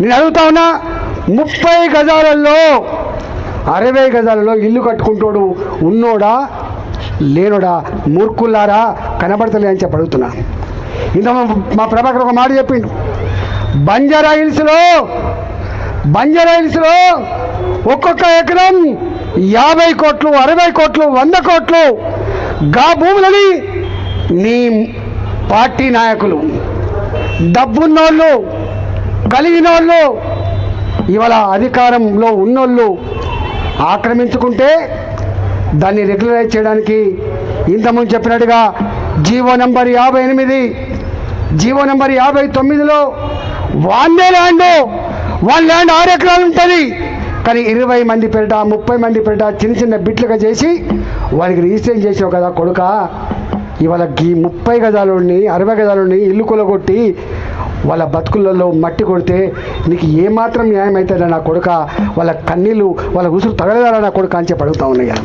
నేను అడుగుతా ఉన్నా ముప్పై గజాలలో అరవై గజాలలో ఇల్లు కట్టుకుంటోడు ఉన్నోడా లేనోడా మూర్ఖుల్లారా కనబడతలే అని చెప్పి అడుగుతున్నా. ఇంత మా ప్రభాకర్ ఒక మాట చెప్పిండు. బంజారా హిల్స్లో బంజారా హిల్స్లో ఒక్కొక్క ఎకరం యాభై కోట్లు అరవై కోట్లు వంద కోట్లు గా భూములని నీ పార్టీ నాయకులు డబ్బున్నోళ్ళు కలిగిన వాళ్ళు ఇవాళ అధికారంలో ఉన్నోళ్ళు ఆక్రమించుకుంటే దాన్ని రెగ్యులరైజ్ చేయడానికి ఇంతకుముందు చెప్పినట్టుగా జీవో నెంబర్ యాభై ఎనిమిది జీవో నెంబర్ యాభై తొమ్మిదిలో వాళ్ళే ల్యాండ్ వాళ్ళ ల్యాండ్ ఆరు ఎకరాలు ఉంటుంది. కానీ ఇరవై మంది పెరట ముప్పై మంది పెరట చిన్న చిన్న బిట్లుగా చేసి వారికి రిజిస్ట్రేషన్ చేసావు కదా కొడుక. ఇవాళ గీ ముప్పై గజాలని అరవై గజాలని ఇల్లు కొలగొట్టి వాళ్ళ బతుకులలో మట్టి కొడితే నీకు ఏమాత్రం న్యాయం అవుతుందా నా కొడుక వాళ్ళ కన్నీళ్ళు వాళ్ళ ఉసురు తగలదారా నా కొడుక అని చెప్పి అడుగుతా ఉన్నాయా?